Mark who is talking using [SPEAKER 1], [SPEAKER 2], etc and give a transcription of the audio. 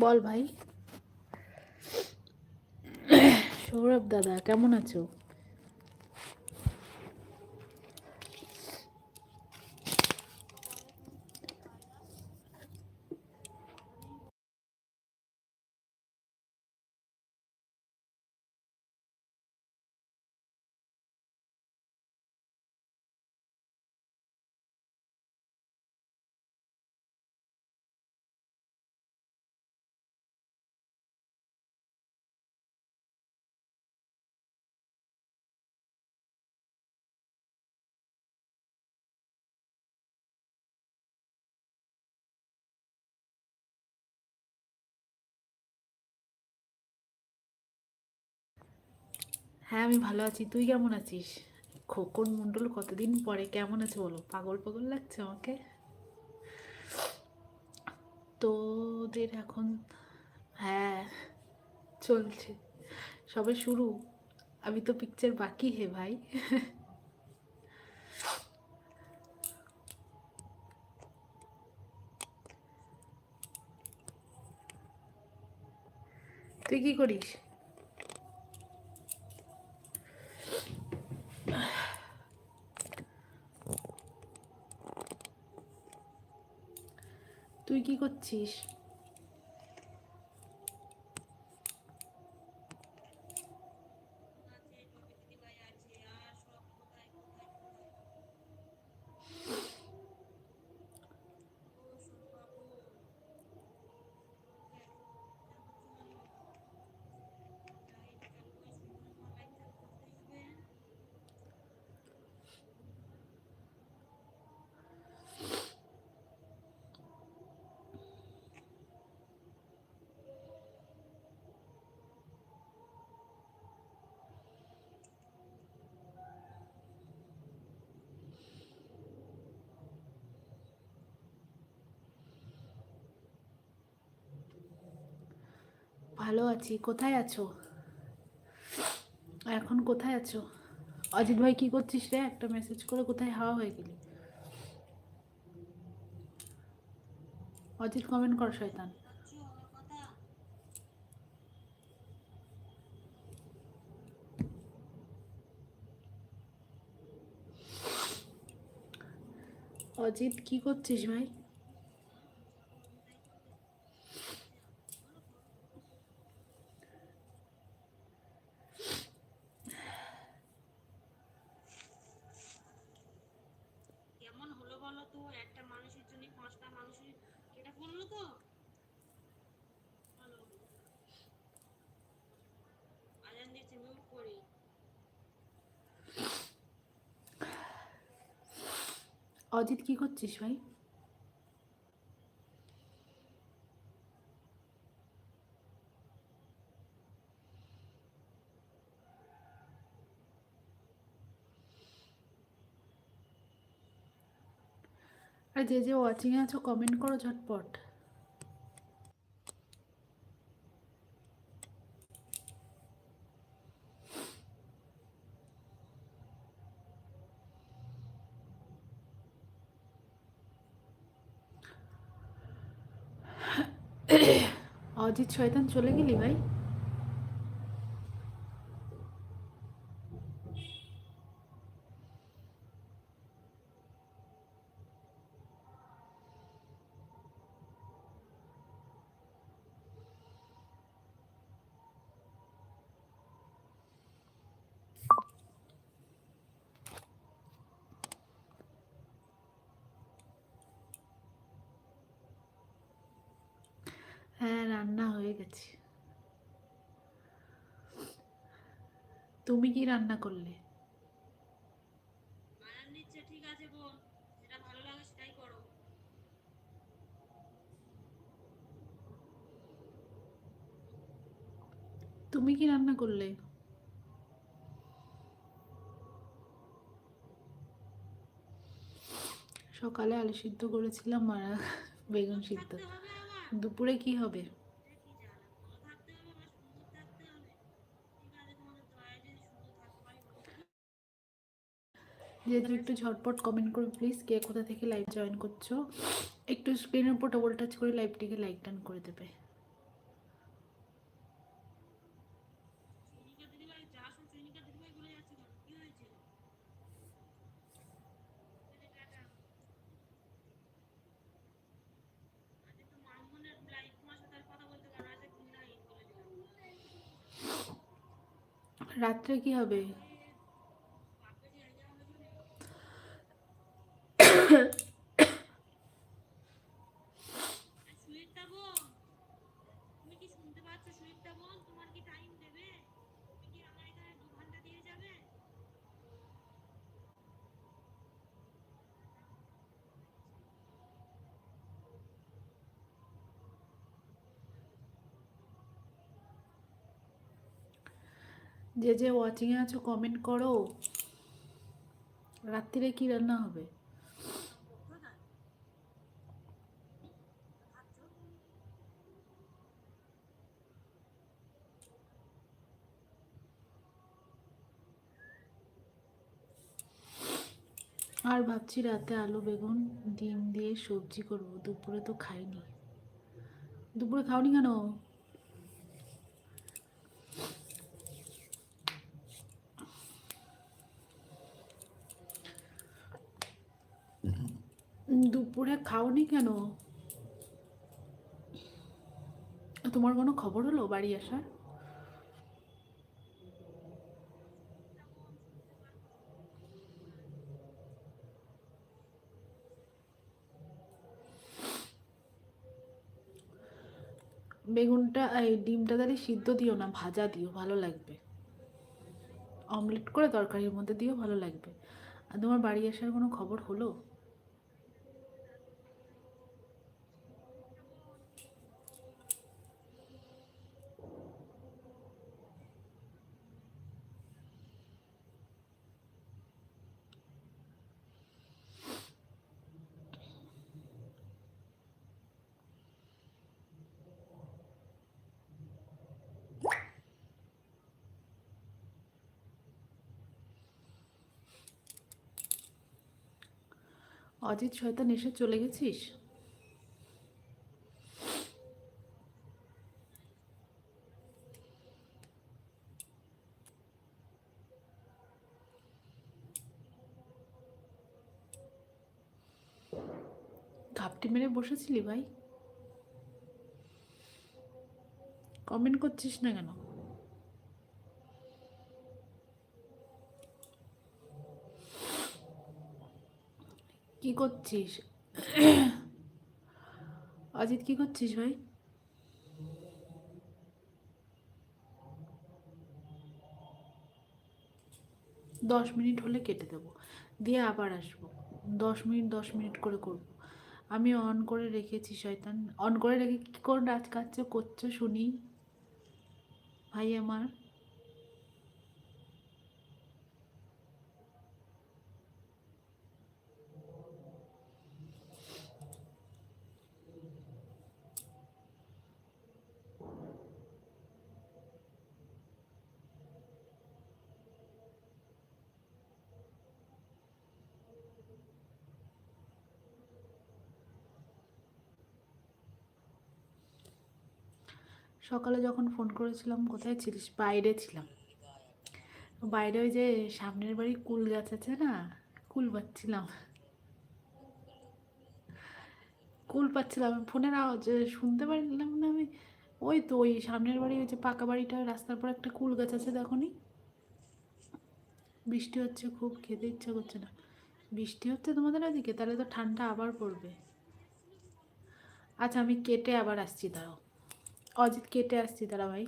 [SPEAKER 1] বল ভাই। সৌরভ দাদা কেমন আছো? হ্যাঁ আমি ভালো আছি। তুই কেমন আছিস? খোকন মণ্ডল কতদিন পরে? কেমন আছে বলো? পাগল পাগল লাগছে আমাকে? তোদের এখন হ্যাঁ চলছে। সবে শুরু। আমি তো পিকচার বাকি হে ভাই। তুই কি করিস? তুই কি করছিস? ভালো আছি। কোথায় আছো? এখন কোথায় আছো? অজিত ভাই, কি করছিস রে? একটা মেসেজ করে কোথায় হাওয়া হয়ে গেলি? অজিত কমেন্ট কর, শয়তান। অজিত, কি করছিস ভাই
[SPEAKER 2] কেমন হলো বলো তো একটা মানুষের জন্য পাঁচটা মানুষের এটা করল তো ভালো আজান দিচ্ছে মিউট করি
[SPEAKER 1] অজিত কি করছিস ভাই? আর যে যে ওয়াচিংয়ে আছো কমেন্ট করো ঝটপট। অজিত শয়তান চলে গেলি ভাই হ্যাঁ রান্না হয়ে গেছে। তুমি কি রান্না করলে? তুমি কি রান্না করলে? সকালে আলু সিদ্ধ করেছিলাম আর বেগুন সিদ্ধ। দুপুরে কি হবে? যেহেতু একটু ঝটপট কমেন্ট করুন প্লিজ কে কোথা থেকে লাইভ জয়েন করছ? একটু স্ক্রিনের উপর ডবল টাচ করে লাইভটিকে লাইক টান করে দেবে। রাত্রে কি হবে? যে যে ওয়াচিংয়ে আছো কমেন্ট করো। রাত্রিরে কি রান্না হবে? আর ভাবছি রাতে আলু, বেগুন, ডিম দিয়ে সবজি করব। দুপুরে তো খাইনি। দুপুরে খাওনি কেন? দুপুরে খাওনি কেন? তোমার কোনো খবর হলো বাড়ি আসার? বেগুনটা, এই ডিমটা তাহলে সিদ্ধ দিও না, ভাজা দিও, ভালো লাগবে। অমলেট করে তরকারির মধ্যে দিও, ভালো লাগবে। আর তোমার বাড়ি আসার কোনো খবর হলো? অজিত শয়তান এসে চলে গেছিস? ঘাপটি মেরে বসেছিলি ভাই? কমেন্ট করছিস না কেন? কি করছিস? অজিত, কি করছিস ভাই? দশ মিনিট হলে কেটে দেবো। দিয়ে আবার আসব। দশ মিনিট দশ মিনিট করে করব। আমি অন করে রেখেছি, শয়তান। অন করে রেখে কী করে রাজ কাজ করছ, শুনি। ভাই আমার। সকালে যখন ফোন করেছিলাম, কোথায় ছিলিস? বাইরে ছিলাম। বাইরে ওই যে সামনের বাড়ি কুল গাছ আছে না, কুল পাচ্ছিলাম। কুল পাচ্ছিলাম। ফোনের আওয়াজ শুনতে পারলাম না আমি। ওই তো ওই সামনের বাড়ি, ওই যে পাকা বাড়িটা, রাস্তার পর একটা কুল গাছ আছে দেখনি? বৃষ্টি হচ্ছে খুব, খেতে ইচ্ছা করছে না। বৃষ্টি হচ্ছে তোমাদের ওদিকে তাহলে তো ঠান্ডা আবার পড়বে। আচ্ছা আমি কেটে আবার আসছি, দাঁড়াও। অজিত কেটে আসছি দাঁড়া ভাই।